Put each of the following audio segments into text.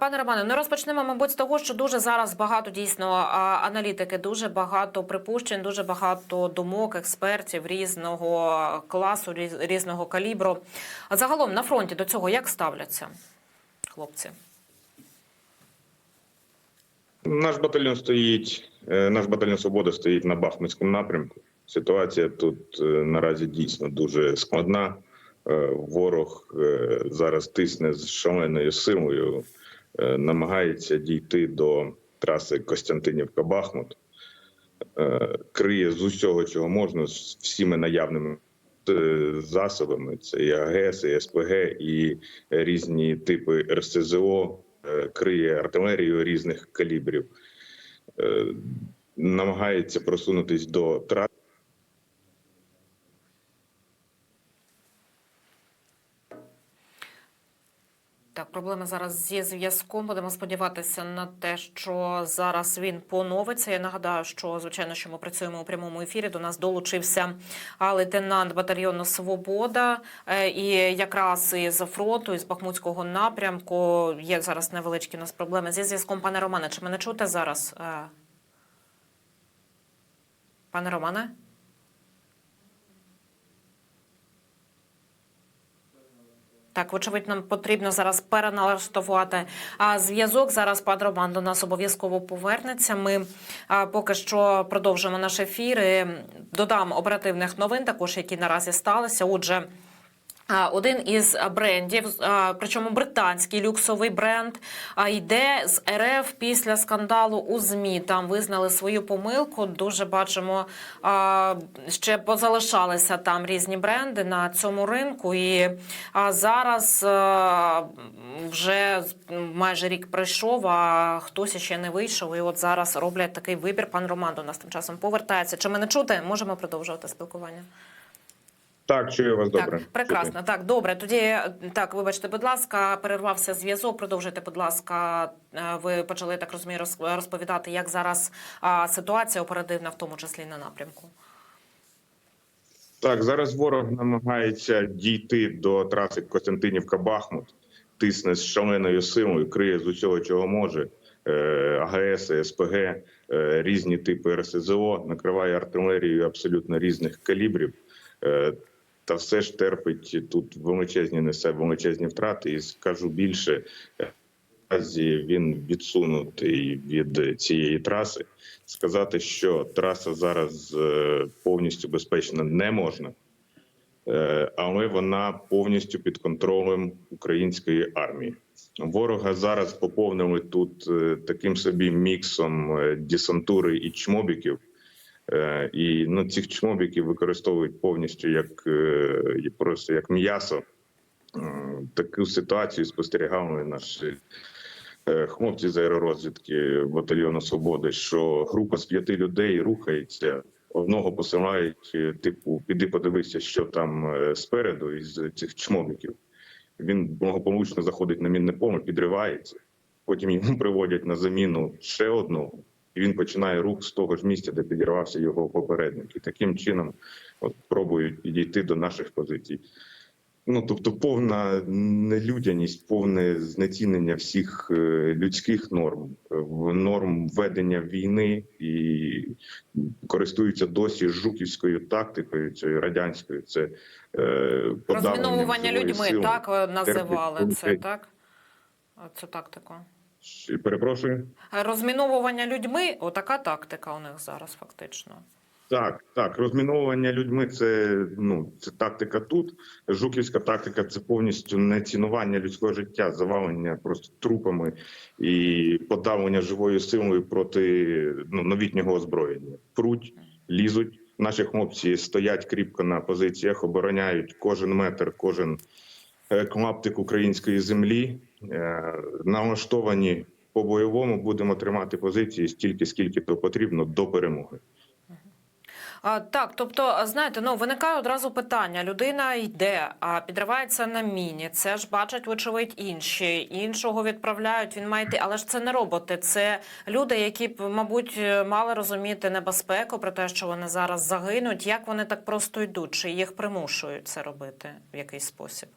Пане Романе, ну розпочнемо, мабуть, з того, що дуже зараз багато дійсно аналітики, дуже багато припущень, дуже багато думок, експертів різного класу, різ- різного калібру. Загалом на фронті до цього як ставляться хлопці? Наш батальйон стоїть, е, наш батальйон Свобода стоїть на Бахмутському напрямку. Ситуація тут е, наразі дійсно дуже складна. Е, Ворог е, зараз тисне з шаленою силою, е, намагається дійти до траси Костянтинівка-Бахмут, криє з усього, чого можна, з всіми наявними засобами. Це і АГС, і СПГ, і різні типи РСЗО, криє артилерію різних калібрів, намагається просунутись до траси. Так, проблеми зараз зі зв'язком. Будемо сподіватися на те, що зараз він поновиться. Я нагадаю, що звичайно, що ми працюємо у прямому ефірі. До нас долучився лейтенант батальйону Свобода. Е, І якраз із фронту, із Бахмутського напрямку є зараз невеличкі у нас проблеми зі зв'язком. Пане Романе, чи мене чути зараз? Е, Пане Романе? Так, вочевидь, нам потрібно зараз переналаштувати а, зв'язок. Зараз пан Роман до нас обов'язково повернеться. Ми а, поки що продовжимо наш ефір. І Додам оперативних новин, також які наразі сталися. Отже. Один із брендів, причому британський люксовий бренд, йде з РФ після скандалу у ЗМІ. Там визнали свою помилку. Дуже бачимо, ще позалишалися там різні бренди на цьому ринку. І зараз вже майже рік пройшов, а хтось ще не вийшов. І от зараз роблять такий вибір. Пан Роман до нас тим часом повертається. Чи мене чути? Можемо продовжувати спілкування. Так, чую вас добре. Так, прекрасно. Так, добре. Тоді так, вибачте, будь ласка, перервався зв'язок. Продовжуйте, будь ласка. Е, Ви почали так розумію роз- розповідати, як зараз ситуація оперативна, в тому числі на напрямку. Так, зараз ворог намагається дійти до траси Костянтинівка-Бахмут, тисне з шаленою силою, криє з усього, чого може. Е, АГС, СПГ, е, різні типи РСЗО, накриває артилерією абсолютно різних калібрів. Та все ж терпить тут величезні несе величезні втрати. І скажу більше, наразі він відсунутий від цієї траси. Сказати, що траса зараз е, повністю безпечна не можна, Е, але вона повністю під контролем української армії. Ворога зараз поповнили тут е, таким собі міксом десантури і чмобіків. Е, І ну, цих чмобіків використовують повністю як е, просто як м'ясо. Таку ситуацію спостерігали наші е, хлопці з аеророзвідки батальйону Свободи, що група з п'яти людей рухається. Одного посилають, е, типу, піди подивися, що там е, спереду із цих чмобіків. Він благополучно заходить на мінне поле, підривається. Потім йому приводять на заміну ще одного, і він починає рух з того ж місця, де підірвався його попередник. І таким чином от, пробують підійти до наших позицій. Ну тобто, повна нелюдяність, повне знецінення всіх е, людських норм, е, норм ведення війни і користуються досі жуківською тактикою, цією радянською. Це е, Розміновування людьми, сили. так називали це, так? Цю тактику. Перепрошую. Розміновування людьми отака тактика у них зараз фактично. Так, так, розміновування людьми це ну це тактика тут. Жуківська тактика це повністю не цінування людського життя, завалення просто трупами і подавлення живою силою проти ну, новітнього озброєння. Пруть, лізуть. Наші хлопці стоять кріпко на позиціях, обороняють кожен метр, кожен е, клаптик української землі. Е, Налаштовані по бойовому будемо тримати позиції стільки, скільки то потрібно до перемоги. Так, тобто, знаєте, ну виникає одразу питання: людина йде, а підривається на міні. Це ж бачать, вочевидь, інші. Іншого відправляють. Він має йти, але ж це не роботи. Це люди, які б, мабуть, мали розуміти небезпеку про те, що вони зараз загинуть. Як вони так просто йдуть? Чи їх примушують це робити в якийсь спосіб?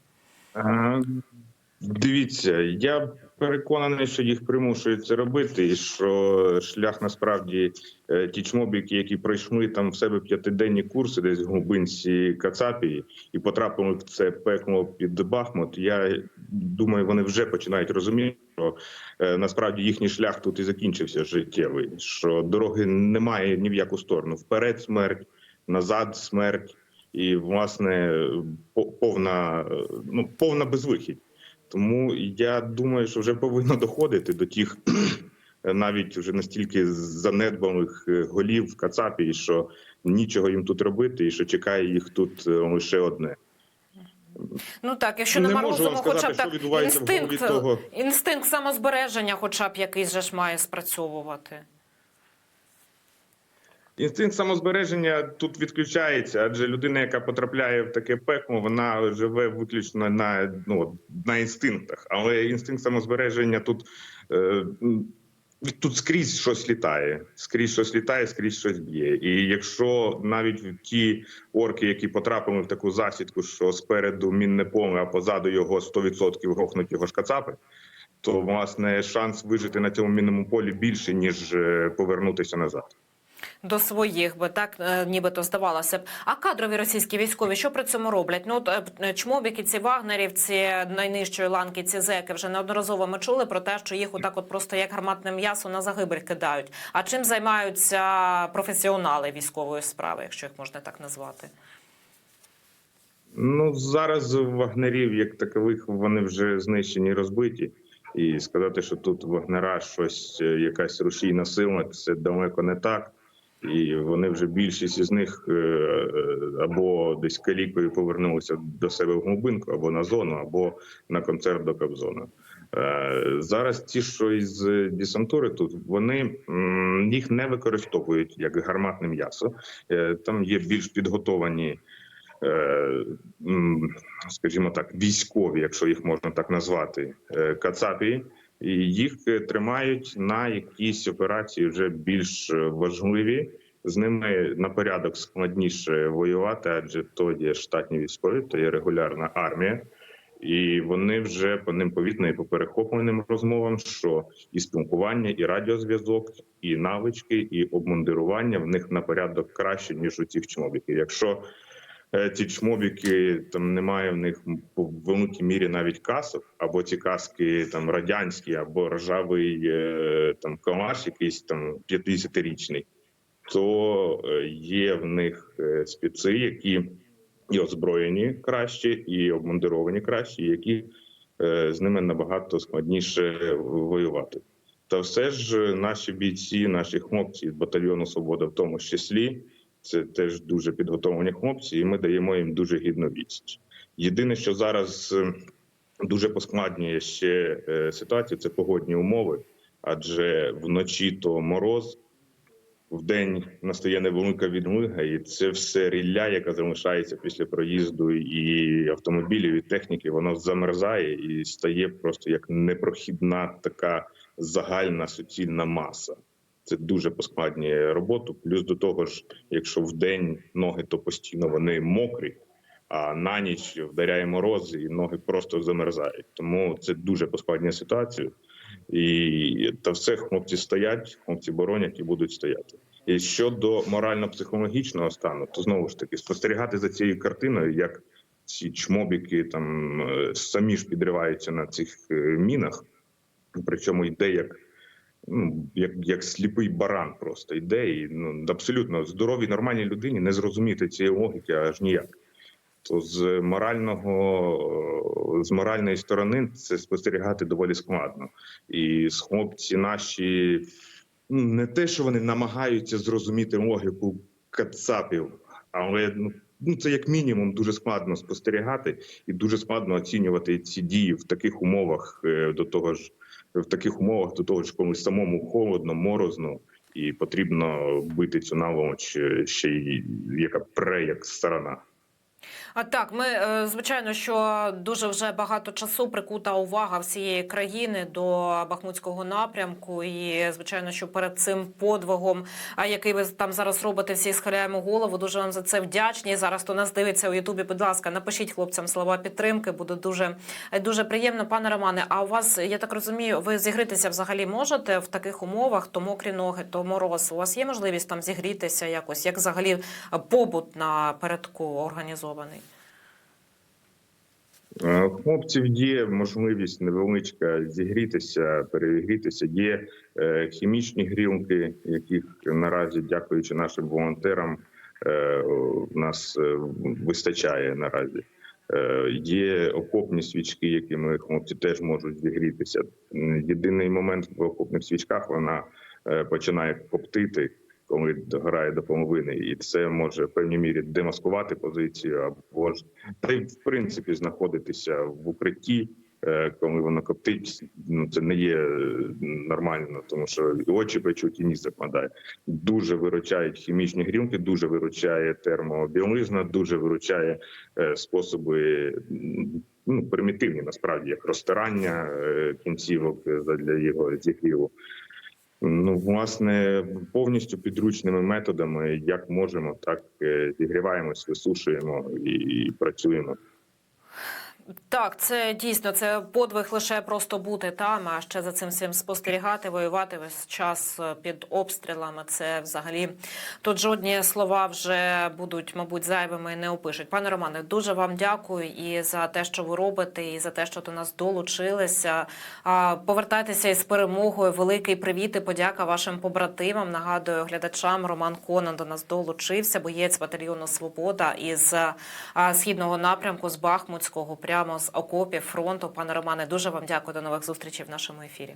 Дивіться, я переконаний, що їх примушують це робити, і що шлях насправді е, ті чмобіки, які пройшли там в себе п'ятиденні курси, десь в глибинці Кацапії, і потрапили в це пекло під Бахмут. Я думаю, вони вже починають розуміти, що е, насправді їхній шлях тут і закінчився життєвий. Що дороги немає ні в яку сторону. Вперед смерть, назад смерть, і власне по- повна, е, ну повна безвихідь. Тому я думаю, що вже повинно доходити до тих навіть вже настільки занедбаних е, голів в Кацапі, що нічого їм тут робити, і що чекає їх тут е, лише одне. Ну так, якщо Не розуму, хоча б так інстинкт, того. інстинкт самозбереження, хоча б якийсь же ж має спрацьовувати. Інстинкт самозбереження тут відключається, адже людина, яка потрапляє в таке пекло, вона живе виключно на ну на інстинктах. Але інстинкт самозбереження тут, е, тут скрізь щось літає, скрізь щось літає, скрізь щось б'є. І якщо навіть ті орки, які потрапили в таку засідку, що спереду мінне поле, а позаду його 100% грохнуть його ж кацапи, то власне шанс вижити на цьому мінному полі більше ніж е, повернутися назад. До своїх би так е, нібито здавалося б. А кадрові російські військові що при цьому роблять? Ну от, е, чмобіки, ці вагнерівці найнижчої ланки, ці зеки вже неодноразово ми чули про те, що їх отак, от просто як гарматне м'ясо на загибель кидають. А чим займаються професіонали військової справи, якщо їх можна так назвати? Ну зараз вагнерів як такових вони вже знищені, розбиті. І сказати, що тут вагнера щось, е, якась рушійна сила, це далеко не так. І вони вже більшість із них е, е, або десь калікою повернулися до себе в глибинку, або на зону, або на концерт до Кобзона. Е, Зараз ті, що із десантури тут, вони їх не використовують як гарматне м'ясо. Там є більш підготовані скажімо так, військові, якщо їх можна так назвати, кацапі, їх тримають на якісь операції вже більш е, важливі. З ними на порядок складніше воювати, адже то є штатні військові, то є регулярна армія, і вони вже по ним повітно і по перехопленим розмовам, що і спілкування, і радіозв'язок, і навички, і обмундирування в них на порядок краще ніж у цих чмобіків. Якщо ці чмобіки там немає в них по великій мірі навіть касок, або ці каски там радянські, або ржавий е, там калаш, якийсь там 50-річний, то е, є в них е, спеці, які і озброєні краще, і обмундировані краще, які з ними набагато складніше воювати. Та все ж наші бійці, наші хлопці батальйону Свобода, в тому числі, це теж дуже підготовлені хлопці, і ми даємо їм дуже гідну відсіч. Єдине, що зараз е, дуже поскладнює ще е, ситуацію, це погодні умови, адже вночі то мороз, вдень настає невелика відмига, і це все рілля, яка залишається після проїзду і автомобілів, і техніки, воно замерзає і стає просто як непрохідна така загальна суцільна маса. Це дуже поскладнює роботу. Плюс до того ж, якщо вдень ноги, то постійно вони мокрі, а на ніч вдаряє мороз, і ноги просто замерзають. Тому це дуже поскладнює ситуацію. І та все хлопці стоять, хлопці боронять і будуть стояти. І щодо морально-психологічного стану, то знову ж таки спостерігати за цією картиною, як ці чмобіки там е, самі ж підриваються на цих е, мінах, причому йде як. Ну, як, як сліпий баран просто йде, і ну абсолютно здоровій нормальній людині не зрозуміти цієї логіки аж ніяк. То з морального з моральної сторони це спостерігати доволі складно. І хлопці наші ну, не те, що вони намагаються зрозуміти логіку кацапів, але ну. Ну, це як мінімум дуже складно спостерігати і дуже складно оцінювати ці дії в таких умовах. е, До того ж, в таких умовах до того ж, коли самому холодно, морозно, і потрібно бити цю наволоч е, ще й яка пре як сторона. А так, ми е, звичайно, що дуже вже багато часу прикута увага всієї країни до Бахмутського напрямку. І звичайно, що перед цим подвигом, який ви там зараз робите, всі схиляємо голову. Дуже вам за це вдячні. Зараз хто нас дивиться у Ютубі. Будь ласка, напишіть хлопцям слова підтримки. Буде дуже дуже приємно, пане Романе. А у вас, я так розумію, ви зігрітися взагалі можете в таких умовах, то мокрі ноги, то мороз. У вас є можливість там зігрітися якось, як взагалі побут на передку організований? Е, у Хлопців є можливість невеличка зігрітися, перегрітися. Є е, хімічні грілки, яких наразі, дякуючи нашим волонтерам, е, в нас вистачає наразі. Є окопні свічки, якими хлопці теж можуть зігрітися. Єдиний момент в окопних свічках вона починає коптити, коли догорає до половини, і це може в певній мірі демаскувати позицію або ж та й в принципі знаходитися в укритті, е, коли воно коптить. Ну це не є е, нормально, тому що і очі печуть і ніс западає. Дуже виручають хімічні грілки, дуже виручає термобіолизна, дуже виручає е, способи. Ну, примітивні насправді як розтирання кінцівок для його зігріву. Ну, власне, повністю підручними методами, як можемо, так е, зігріваємось, висушуємо і, і працюємо. Так, це дійсно це подвиг лише просто бути там, а ще за цим всім спостерігати, воювати весь час е, під обстрілами. Це взагалі тут жодні слова вже будуть, мабуть, зайвими не опишуть. Пане Романе, дуже вам дякую і за те, що ви робите, і за те, що до нас долучилися. Повертайтеся із перемогою. Великий привіт і подяка вашим побратимам. Нагадую глядачам. Роман Конан до нас долучився. Боєць батальйону Свобода із східного напрямку з Бахмутського, прямо з окопів фронту. Пане Романе, дуже вам дякую. До нових зустрічей в нашому ефірі.